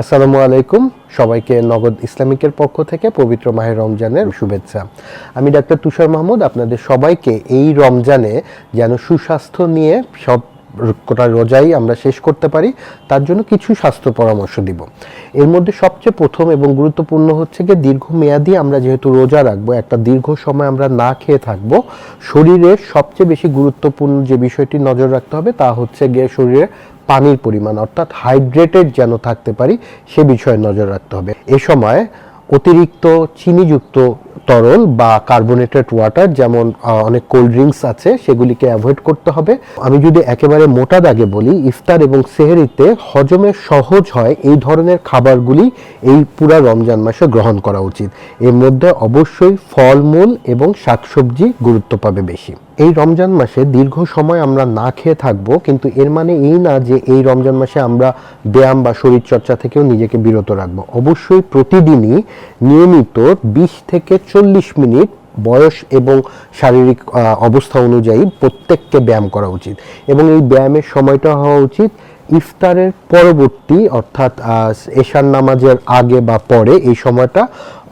আসসালামু আলাইকুম। সবাইকে নগদ ইসলামিকের পক্ষ থেকে পবিত্র মাহের রমজানের শুভেচ্ছা। আমি ডাক্তার তুষার মাহমুদ, আপনাদের সবাইকে এই রমজানে যেন সুস্বাস্থ্য নিয়ে সব কোটা রোজাই আমরা শেষ করতে পারি, তার জন্য কিছু স্বাস্থ্য পরামর্শ দিব। এর মধ্যে সবচেয়ে প্রথম এবং গুরুত্বপূর্ণ হচ্ছে গিয়ে দীর্ঘমেয়াদী আমরা যেহেতু রোজা রাখব, একটা দীর্ঘ সময় আমরা না খেয়ে থাকব, শরীরের সবচেয়ে বেশি গুরুত্বপূর্ণ যে বিষয়টি নজর রাখতে হবে তা হচ্ছে গিয়ে শরীরে পানির পরিমাণ, অর্থাৎ হাইড্রেটেড যেন থাকতে পারি সে বিষয়ে নজর রাখতে হবে। এ সময় অতিরিক্ত চিনিযুক্ত তরল বা কার্বোনেটেড ওয়াটার যেমন অনেক কোল্ড ড্রিঙ্কস আছে, সেগুলিকে অ্যাভয়েড করতে হবে। আমি যদি একেবারে মোটা দাগে বলি, ইফতার এবং সেহেরিতে হজমে সহজ হয় এই ধরনের খাবারগুলি এই পুরা রমজান মাসে গ্রহণ করা উচিত। এর মধ্যে অবশ্যই ফলমূল এবং শাকসবজি গুরুত্ব পাবে বেশি। এই রমজান মাসে দীর্ঘ সময় আমরা না খেয়ে থাকব, কিন্তু এর মানে এই না যে এই রমজান মাসে আমরা ব্যায়াম বা শরীরচর্চা থেকেও নিজেকে বিরত রাখব। অবশ্যই প্রতিদিনই নিয়মিত বিশ থেকে চল্লিশ মিনিট বয়স এবং শারীরিক অবস্থা অনুযায়ী প্রত্যেককে ব্যায়াম করা উচিত। এবং এই ব্যায়ামের সময়টা হওয়া উচিত ইফতারের পরবর্তী, অর্থাৎ এশার নামাজের আগে বা পরে এই সময়টা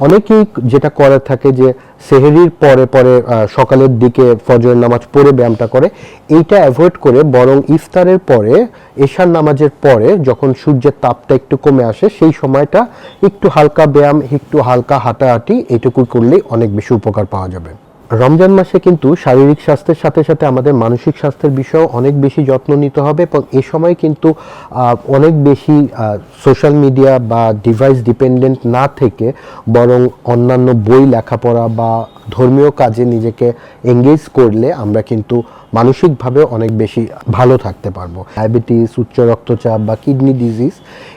অনেকেই যেটা করে থাকে যে সেহেরির পরে পরে সকালের দিকে ফজরের নামাজ পড়ে ব্যায়ামটা করে, এইটা অ্যাভয়েড করে বরং ইফতারের পরে, এশার নামাজের পরে যখন সূর্যের তাপটা একটু কমে আসে, সেই সময়টা একটু হালকা ব্যায়াম, একটু হালকা হাঁটাহাঁটি, এটুকু করলেই অনেক বেশি উপকার পাওয়া যাবে। রমজান মাসে কিন্তু শারীরিক স্বাস্থ্যের সাথে সাথে আমাদের মানসিক স্বাস্থ্যের বিষয়েও অনেক বেশি যত্ন নিতে হবে এবং এ সময় কিন্তু অনেক বেশি সোশ্যাল মিডিয়া বা ডিভাইস ডিপেন্ডেন্ট না থেকে বরং অন্যান্য বই লেখাপড়া বা ধর্মীয় কাজে নিজেকে এঙ্গেজ করলে আমরা কিন্তু মানসিকভাবে অনেক বেশি ভালো থাকতে পারব। ডায়াবেটিস উচ্চ রক্তচাপ বা কিডনি ডিজিজ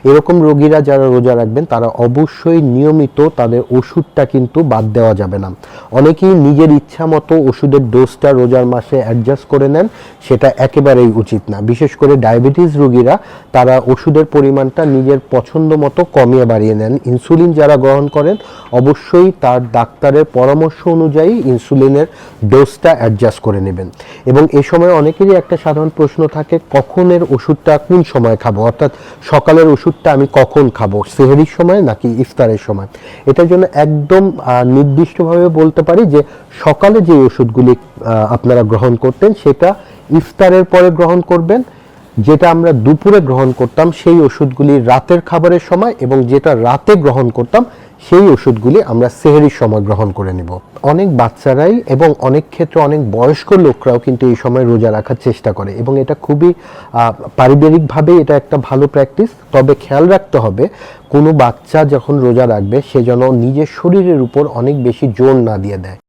এরকম রোগীরা যারা রোজা রাখবেন, তারা অবশ্যই নিয়মিত তাদের ওষুধটা কিন্তু বাদ দেওয়া যাবে না। অনেকেই নিজের ইচ্ছা মতো ওষুধের ডোজটা রোজার মাসে অ্যাডজাস্ট করে নেন, সেটা একেবারেই উচিত না। বিশেষ করে ডায়াবেটিস রোগীরা, তারা ওষুধের পরিমাণটা নিজের পছন্দ মতো কমিয়ে বাড়িয়ে নেন। ইনসুলিন যারা গ্রহণ করেন, অবশ্যই তার ডাক্তারের পরামর্শ অনুযায়ী ইনসুলিনের ডোজটা অ্যাডজাস্ট করে নেবেন। এবং এ সময় অনেকেরই একটা সাধারণ প্রশ্ন থাকে, কখনের ওষুধটা কোন সময় খাব? অর্থাৎ সকালের ওষুধটা আমি কখন খাব? সেহরির সময় নাকি ইফতারের সময়? এটার জন্য একদম নির্দিষ্টভাবে বলতে পারি যে সকালে যে ওষুধগুলি আপনারা গ্রহণ করতেন, সেটা ইফতারের পরে গ্রহণ করবেন যেটা আমরা দুপুরে গ্রহণ করতাম, সেই ওষুধগুলি রাতের খাবারের সময় এবং যেটা রাতে গ্রহণ করতাম, সেই ওষুধগুলি আমরা সেহেরির সময় গ্রহণ করে নিব। অনেক বাচ্চারাই এবং অনেক ক্ষেত্রে অনেক বয়স্ক লোকরাও কিন্তু এই সময় রোজা রাখার চেষ্টা করে এবং এটা খুবই পারিবারিকভাবে এটা একটা ভালো প্র্যাকটিস। তবে খেয়াল রাখতে হবে, কোনো বাচ্চা যখন রোজা রাখবে, সে যেন নিজের শরীরের উপর অনেক বেশি জোর না দিয়ে দেয়।